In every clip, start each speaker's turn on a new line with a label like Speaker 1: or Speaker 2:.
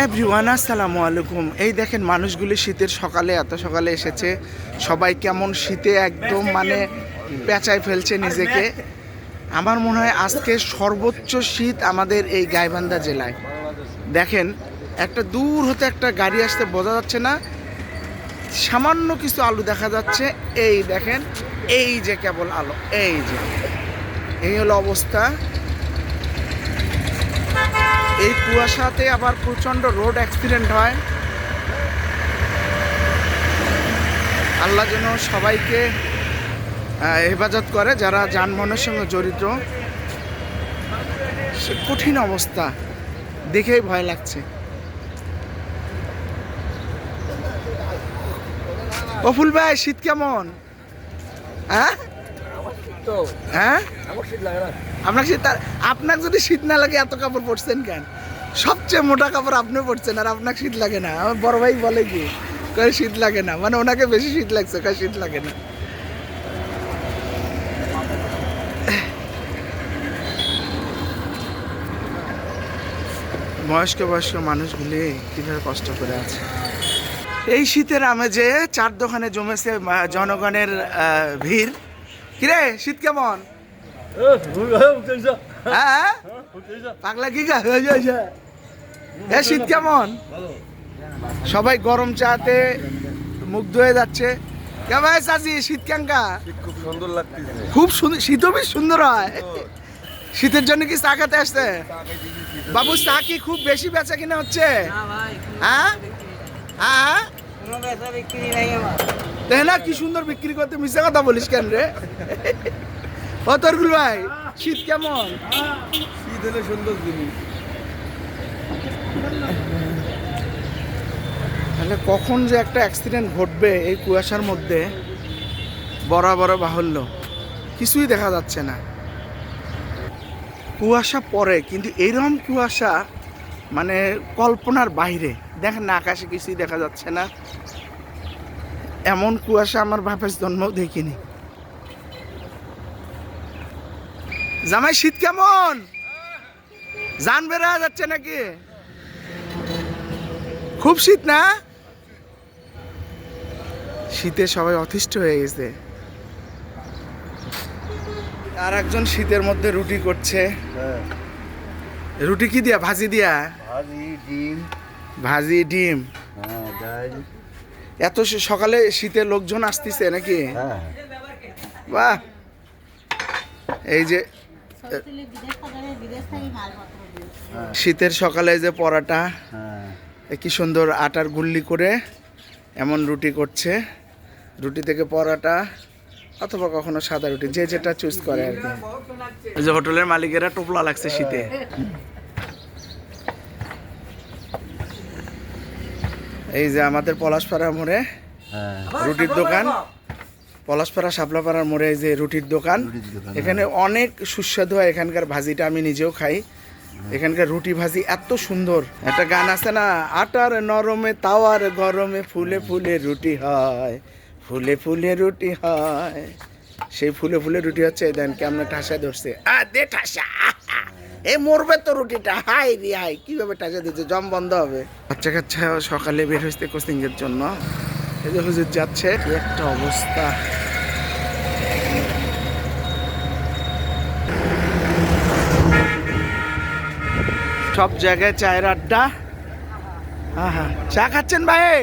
Speaker 1: Everyone আসসালামু আলাইকুম। এই দেখেন, মানুষগুলি শীতের সকালে, এত সকালে এসেছে। সবাই কেমন শীতে একদম মানে পেঁচায় ফেলছে নিজেকে। আমার মনে হয় আজকে সর্বোচ্চ শীত আমাদের এই গাইবান্ধা জেলায়। দেখেন, একটা দূর হতে একটা গাড়ি আসতে বোঝা যাচ্ছে না। সামান্য কিছু আলু দেখা যাচ্ছে। এই দেখেন, এই যে কেবল আলো, এই যে। এই হলো অবস্থা। এই কুয়াশাতে আবার প্রচণ্ড রোড অ্যাক্সিডেন্ট হয়। আল্লাহ যেন সবাইকে হেফাজত করে যারা যানবাহনের সঙ্গে জড়িত। সে কঠিন অবস্থা, দেখেই ভয় লাগছে। অফুল ভাই, শীত কেমন? হ্যাঁ? হ্যাঁ? আপনার শীত আপনার যদি শীত না লাগে এত কাপড় পরছেন কেন? সবচেয়ে মোটা কাপড় আপনি পরছেন আর আপনার শীত লাগে না। আমার বড় ভাই বলে কি কয় শীত লাগে না। মানে ওনাকে বেশি শীত লাগছে কয় শীত লাগে না। বয়স্ক বয়স্ক মানুষগুলি কীভাবে কষ্ট করে আছে? এই শীতের আমেজে চার দোকানে জমেছে জনগণের ভিড়। কিরে শীত কেমন? হ্যাঁ পাগলা কি গা? হয়ে যায় এ শীত কেমন? সবাই গরম চাতে মুগ্ধ হয়ে যাচ্ছে। কেমন চাচি শীত কেঙ্কা?
Speaker 2: খুব সুন্দর লাগতেছে।
Speaker 1: খুব সুন্দর শীতও বেশ সুন্দর হয়। শীতের জন্য কি চা খেতে আসছে? বাবু চা কি খুব বেশি বেচা কিনা হচ্ছে? হ্যাঁ? হ্যাঁ দেখ না কি সুন্দর বিক্রি করতে মিশে কথা বলিস কেন রে? ও তরগুল ভাই শীত কেমন?
Speaker 2: শীত হলে সুন্দর জিনিস।
Speaker 1: তাহলে কখন যে একটা অ্যাক্সিডেন্ট ঘটবে এই কুয়াশার মধ্যে বড় বড় বাহুল্য। কিছুই দেখা যাচ্ছে না। কুয়াশা পড়ে কিন্তু এইরকম কুয়াশা মানে কল্পনার বাইরে। দেখেন না আকাশে কিছুই দেখা যাচ্ছে না। এমন কুয়াশা আমার বাপের জন্মও দেখিনি। জামাই শীত কেমন? জান বেড়া যাচ্ছে নাকি? খুব শীত না? শীতে সবাই অতিষ্ঠ হয়ে গেছে। আর একজন শীতের মধ্যে রুটি করছে।
Speaker 2: হ্যাঁ।
Speaker 1: রুটি কি দিয়া? ভাজি দিয়া?
Speaker 2: ভাজি ডিম।
Speaker 1: ভাজি ডিম।
Speaker 2: হ্যাঁ
Speaker 1: এত সকালে শীতে লোকজন আসতেছে নাকি?
Speaker 2: হ্যাঁ।
Speaker 1: বাহ! এই যে
Speaker 3: দিয়েছে
Speaker 1: শীতের সকালে যে পরাটা
Speaker 2: হ্যাঁ।
Speaker 1: কি সুন্দর আটার গুল্লি করে এমন রুটি করছে। রুটি থেকে পরাটা অথবা কখনো সাদা রুটি যে যেটা চুজ করে আর কি। যে হোটেলের মালিকেরা টোপলা লাগছে শীতে। এই যে আমাদের পলাশপাড়া মোড়ে
Speaker 2: হ্যাঁ।
Speaker 1: রুটির দোকান। পলাশপাড়া শাপলাপাড়ার মোড়ে এই যে রুটির দোকান।
Speaker 2: দোকান,
Speaker 1: এখানে অনেক সুস্বাদু হয় এখানকার ভাজিটা আমি নিজেও খাই। এখানকার রুটি ভাজি এত সুন্দর। একটা গান আছে না আটার নরমে তাওয়ার গরমে ফুলে ফুলে রুটি হয় ফুলে ফুলে রুটি হয়। সেই ফুলে ফুলে রুটি হচ্ছে এই দেন কেমন ঠাসা ধরছে। আ দে ঠাসা। এ মরবে তো রুটিটা। হাই রে হাই কীভাবে ঠাসা দিচ্ছে জম বন্ধ হবে। বাচ্চা কাচ্চা সকালে বের হয়েছে কোচিং এর জন্য। এই যে হুজুর যাচ্ছে কি একটা অবস্থা। সব জায়গায় চায়ের আড্ডা। আহা, চা খাচ্ছেন ভাই?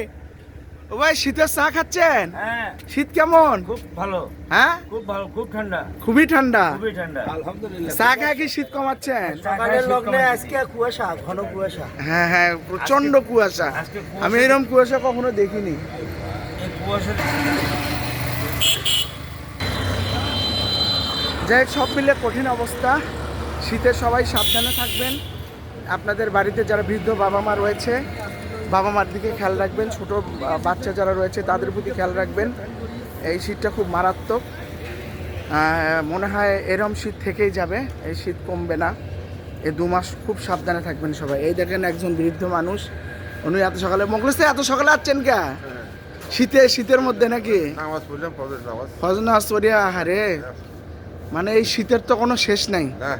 Speaker 1: ও ভাই শীতের চা খাচ্ছেন?
Speaker 4: হ্যাঁ।
Speaker 1: শীত কেমন?
Speaker 4: খুব ভালো।
Speaker 1: হ্যাঁ?
Speaker 4: খুব ভালো খুব ঠান্ডা।
Speaker 1: খুবই ঠান্ডা।
Speaker 4: খুবই ঠান্ডা।
Speaker 2: আলহামদুলিল্লাহ।
Speaker 1: চা খায় কি শীত কমাচ্ছেন?
Speaker 2: সকালের লগ্নে আজকে কুয়াশা ঘন কুয়াশা।
Speaker 1: হ্যাঁ হ্যাঁ প্রচণ্ড কুয়াশা। আমি এরকম কুয়াশা কখনো দেখিনি।
Speaker 4: কুয়াশা
Speaker 1: যাই হোক, সব মিলে কঠিন অবস্থা। শীতে সবাই সাবধানে থাকবেন। আপনাদের বাড়িতে যারা বৃদ্ধ বাবা মা রয়েছে বাবা মার দিকে খেয়াল রাখবেন ছোট বাচ্চা যারা রয়েছে তাদের প্রতি খেয়াল রাখবেন। এই শীতটা খুব মারাত্মক। মনে হয় এরম শীত থেকেই যাবে এই শীত কমবে না। এই দু মাস খুব সাবধানে থাকবেন সবাই। এই দেখেন একজন বৃদ্ধ মানুষ উনি এত সকালে মোগলিস এত সকালে আসছেন কে? শীতে শীতের মধ্যে নাকি?
Speaker 2: নামাজ ফজর নামাজ।
Speaker 1: ফজনা সরিয়া আহারে। মানে এই শীতের তো কোনো শেষ নাই।
Speaker 2: হ্যাঁ।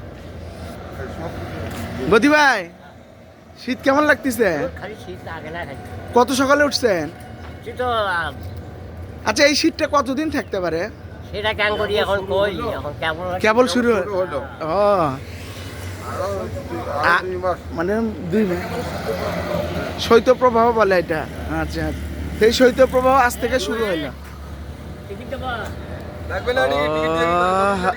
Speaker 1: বদি ভাই শীত কেমন লাগতেছে?
Speaker 5: খালি শীত আগে না খালি
Speaker 1: কত সকালে উঠছেন? আচ্ছা এই শীতটা কতদিন থাকতে পারে?
Speaker 5: সেটা কেন করি? এখন কই? এখন কেমন
Speaker 1: কেবল শুরু হলো। ও। মানে দুই মাস শৈত্যপ্রবাহ বলে এটা। আচ্ছা। সেই শৈত্যপ্রবাহ আজ থেকে শুরু হলো।